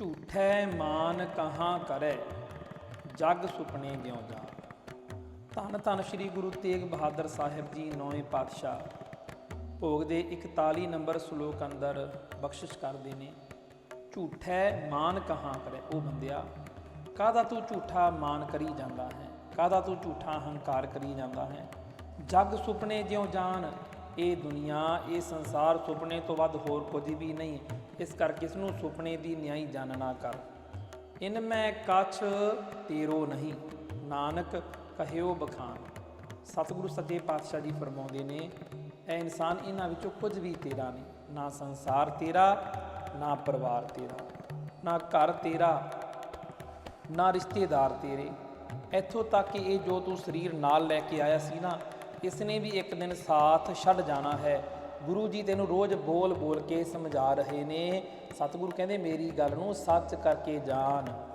ਝੂਠੈ ਮਾਨ ਕਹਾਂ ਕਰੈ? ਜਗ ਸੁਪਨੇ ਜਿਉ ਜਾ ਧੰਨ ਧੰਨ ਸ੍ਰੀ ਗੁਰੂ ਤੇਗ ਬਹਾਦਰ ਸਾਹਿਬ ਜੀ, ਨੌਵੇਂ ਪਾਤਸ਼ਾਹ। ਭੋਗ ਦੇ 41 ਨੰਬਰ ਸ਼ਲੋਕ ਅੰਦਰ ਬਖਸ਼ਿਸ਼ ਕਰਦੇ ਨੇ, ਝੂਠੈ ਮਾਨ ਕਹਾਂ ਕਰੇ? ਉਹ ਬੰਦਿਆ, ਕਾਹਦਾ ਤੂੰ ਝੂਠਾ ਮਾਨ ਕਰੀ ਜਾਂਦਾ ਹੈ? ਕਾਹਦਾ ਤੂੰ ਝੂਠਾ ਹੰਕਾਰ ਕਰੀ ਜਾਂਦਾ ਹੈ? ਜਗ ਸੁਪਨੇ ਜਿਉ ਜਾਣ ਇਹ ਦੁਨੀਆ, ਇਹ ਸੰਸਾਰ ਸੁਪਨੇ ਤੋਂ ਵੱਧ ਹੋਰ ਕੁਝ ਵੀ ਨਹੀਂ। ਇਸ ਕਰਕੇ ਇਸ ਨੂੰ ਸੁਪਨੇ ਦੀ ਨਿਆਈ ਜਾਣਨਾ ਕਰ। ਇਨ ਮੈਂ ਕਛ ਤੇਰੋ ਨਹੀਂ, ਨਾਨਕ ਕਹਿਓ ਬਖਾਨ। ਸਤਿਗੁਰੂ ਸੱਚੇ ਪਾਤਸ਼ਾਹ ਜੀ ਫਰਮਾਉਂਦੇ ਨੇ, ਐ ਇਨਸਾਨ ਇਹਨਾਂ ਵਿੱਚੋਂ ਕੁਝ ਵੀ ਤੇਰਾ ਨਹੀਂ, ਨਾ ਸੰਸਾਰ ਤੇਰਾ, ਨਾ ਪਰਿਵਾਰ ਤੇਰਾ, ਨਾ ਘਰ ਤੇਰਾ, ਨਾ ਰਿਸ਼ਤੇਦਾਰ ਤੇਰੇ। ਇੱਥੋਂ ਤੱਕ ਕਿ ਇਹ ਜੋ ਤੂੰ ਸਰੀਰ ਨਾਲ ਲੈ ਕੇ ਆਇਆ ਸੀ ਨਾ ਇਸ ਨੇ ਵੀ ਇੱਕ ਦਿਨ ਸਾਥ ਛੱਡ ਜਾਣਾ ਹੈ। ਗੁਰੂ ਜੀ ਤੈਨੂੰ ਰੋਜ਼ ਬੋਲ ਬੋਲ ਕੇ ਸਮਝਾ ਰਹੇ ਨੇ। ਸਤਿਗੁਰੂ ਕਹਿੰਦੇ, ਮੇਰੀ ਗੱਲ ਨੂੰ ਸੱਚ ਕਰਕੇ ਜਾਣ।